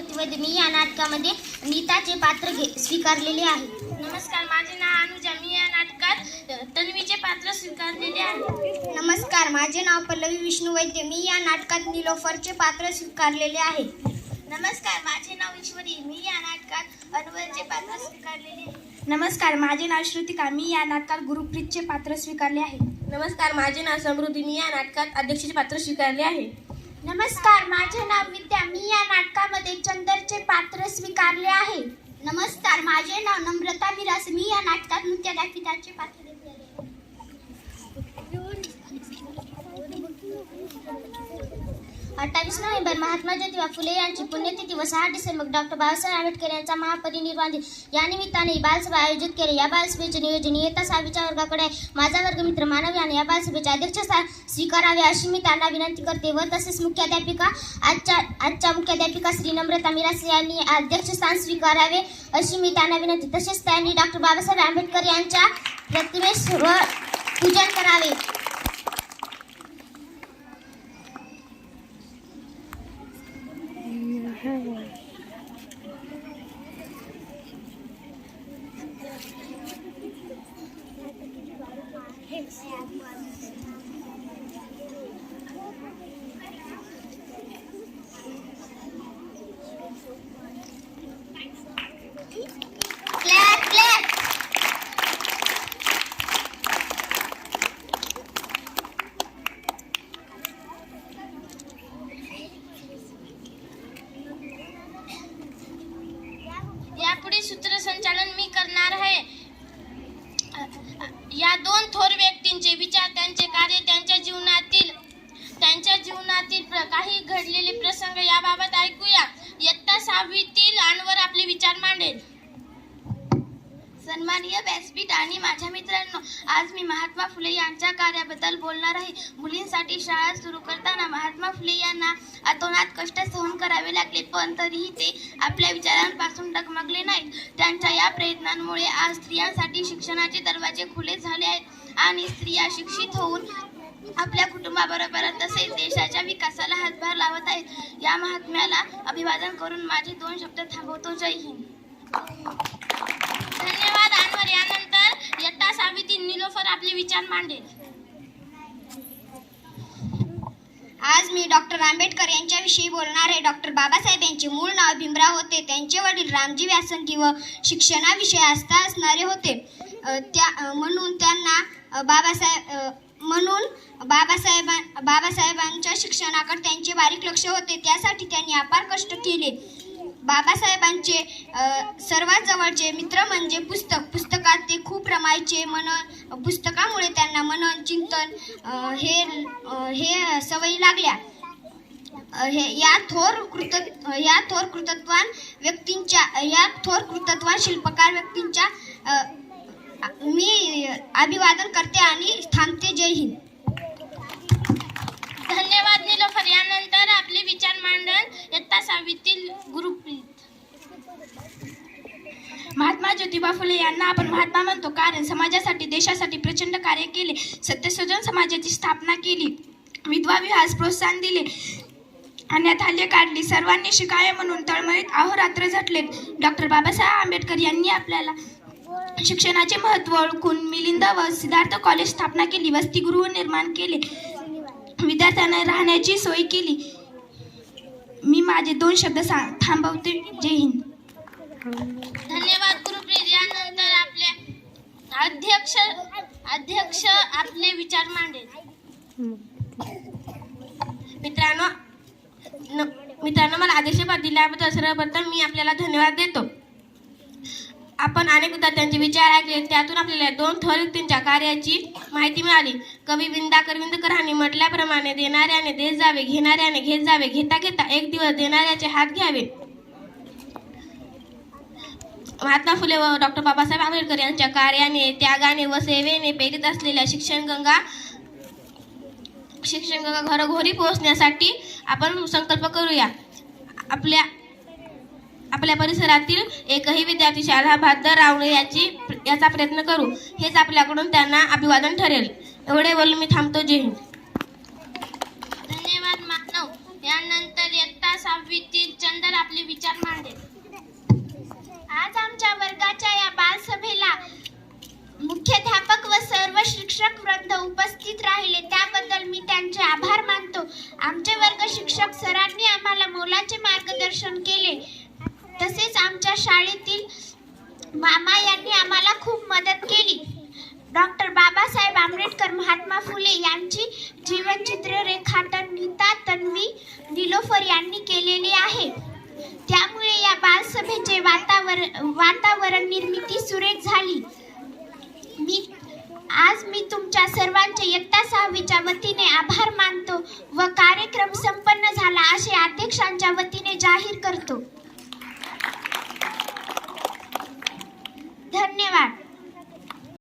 स्मृती वैद्य मी या नाटकामध्ये नीताचे पात्र घे स्वीकारलेले आहे. नमस्कार माझे नाव अनुजा. मी या नाटकात तन्वीचे पात्र स्वीकारलेले आहे. नमस्कार माझे नाव पल्लवी विष्णू वैद्य. मी या नाटकात निलोफरचे पात्र स्वीकारलेले आहे. नमस्कार माझे नाव ईश्वरी. मी या नाटकात अनवरचे पात्र स्वीकारलेले आहे. नमस्कार माझे नाव श्रुतिका. मी या नाटकात गुरुप्रीतचे पात्र स्वीकारले आहे. नमस्कार माझे नाव समृद्धी. मी या नाटकात अध्यक्षाचे पात्र स्वीकारले आहे. नमस्कार माझे नाव विद्या. मी या नाटकामध्ये चंदरचे पात्र स्वीकारले आहे. नमस्कार माझे नाव नम्रता मिरास. मी या नाटकात नृत्यादापिताचे पात्र घेतले आहे. अठ्ठावीस नोव्हेंबर महात्मा ज्योतिबा फुले यांची पुण्यतिथी व सहा डिसेंबर डॉक्टर बाबासाहेब आंबेडकर यांचा महापरिनिर्वाण दिन. या निमित्ताने बालसभा आयोजित केली. या बालसभेचे नियोजन इयत्ता सहावीच्या वर्गाकडे आहे. माझा वर्गमित्र मानव याने या बालसभेचे अध्यक्षस्थान स्वीकारावे अशी मी त्यांना विनंती करते व तसेच मुख्याध्यापिका आजच्या आजच्या मुख्याध्यापिका श्री नम्रता मिरास यांनी अध्यक्षस्थान स्वीकारावे अशी मी त्यांना विनंती. तसेच त्यांनी डॉक्टर बाबासाहेब आंबेडकर यांच्या प्रतिमेस व पूजन करावे. दहावीतील सहावीतील आपले विचार मांडेल. सन्माननीय व्यासपीठ आणि माझ्या मित्रांनो आज मी महात्मा फुले यांच्या कार्याबद्दल बोलणार आहे. मुलींसाठी शाळा सुरू करताना महात्मा फुले यांना अतोनात कष्ट सहन करावे लागले पण तरीही ते आपल्या विचारांपासून डगमगले नाहीत. त्यांच्या या प्रयत्नांमुळे आज स्त्रियांसाठी शिक्षणाचे दरवाजे खुले झाले आहेत आणि स्त्रिया शिक्षित होऊन आपल्या कुटुंबाबरोबर तसेच देशाच्या विकासाला हातभार लावत आहेत. या महात्म्याला अभिवादन करून माझे दोन शब्द थांबवतो. जय हिंद. धन्यवाद अनवर. यानंतर यट्टा सावित्री निलोफर आपले विचार मांडेल आज मी डॉक्टर आंबेडकर यांच्याविषयी बोलणार आहे. डॉक्टर बाबासाहेब यांचे मूळ नाव भीमराव होते. त्यांचे वडील रामजी व्यासंगी व शिक्षणाविषयी आस्था असणारे होते. त्या म्हणून त्यांना बाबासाहेब म्हणून बाबासाहेबां बाबासाहेबांच्या शिक्षणाकडे त्यांचे बारीक लक्ष होते. त्यासाठी त्यांनी अपार कष्ट केले. बाबासाहेबांचे सर्वात जवळचे मित्र म्हणजे पुस्तक. पुस्तकात ते खूप रमायचे. मनन पुस्तकामुळे त्यांना मनन चिंतन हे हे सवयी लागल्या. हे या थोर कृत या थोर कृतत्वान व्यक्तींच्या या थोर कृतत्वान शिल्पकार व्यक्तींच्या मी अभिवादन करते आणि थांबते. जय हिंद. धन्यवाद निलोफर. यानंतर आपले विचार मांडण इयत्ता सहावीतील गुरुप्रीत. महात्मा ज्योतिबा फुले यांना आपण महात्मा म्हणतो कारण समाजासाठी देशासाठी प्रचंड कार्य केले. सत्यशोधन समाजाची स्थापना केली. विधवा विहास प्रोत्साहन दिले. अन्याथाल्य काढली. सर्वांनी शिकावे म्हणून तळमळीत अहोरात्र झटले डॉक्टर बाबासाहेब आंबेडकर यांनी आपल्याला शिक्षणाचे महत्त्व ओळखून मिलिंद व सिद्धार्थ कॉलेज स्थापना केली वसतिगृह निर्माण केले. विद्यार्थ्यांना राहण्याची सोय केली. मी माझे दोन शब्द सांग थांबवते. जय हिंद. धन्यवाद गुरुप्रीत. यानंतर आपले अध्यक्ष अध्यक्ष आपले विचार मांडेल. मित्रांनो न- मित्रांनो मला आदेश दिल्याबद्दल सर्वप्रथम मी आपल्याला धन्यवाद देतो. आपण अनेक विद्यार्थ्यांचे विचार ऐकले त्यातून आपल्याला दोन थोर व्यक्तींच्या कार्याची माहिती मिळाली. कवी विंदा करविंदकरांनी म्हटल्याप्रमाणे देणाऱ्याने देत जावे घेणाऱ्याने घेत जावे घेता घेता एक दिवस देणाऱ्याचे हात घ्यावे. महात्मा फुले व डॉक्टर बाबासाहेब आंबेडकर यांच्या कार्याने त्यागाने व सेवेने प्रेरित असलेल्या शिक्षण गंगा शिक्षण गंगा घरोघरी पोहोचण्यासाठी आपण संकल्प करूया. आपल्या आपल्या परिसरातील एकही विद्यार्थी शाळा भादर रावणे याची याचा प्रयत्न करू हेच आपल्याकडून त्यांना अभिवादन ठरेल. एवढे बोलून मी थांबतो. जय हिंद. धन्यवाद मानव. यानंतर इयत्ता सहावीतील चंदर आपले विचार मांडेल. आज आमच्या वर्गाच्या या बालसभेला मुख्याध्यापक व सर्व शिक्षक वृद्ध उपस्थित राहिले. त्याबद्दल मी त्यांचे आभार मानतो. आमचे वर्ग शिक्षक सरांनी आम्हाला मोलाचे मार्गदर्शन केले. तसेच आमच्या शाळेतील मामा यांनी आम्हाला खूप मदत केली. डॉक्टर बाबासाहेब आंबेडकर महात्मा फुले यांची जीवनचित्र रेखाटन नीता तन्वी निलोफर यांनी केलेली आहे. त्यामुळे या बालसभेचे वातावरण वातावरण निर्मिती सुरेख झाली. मी आज मी तुमच्या सर्वांचे इयत्ता सहावीच्या वतीने आभार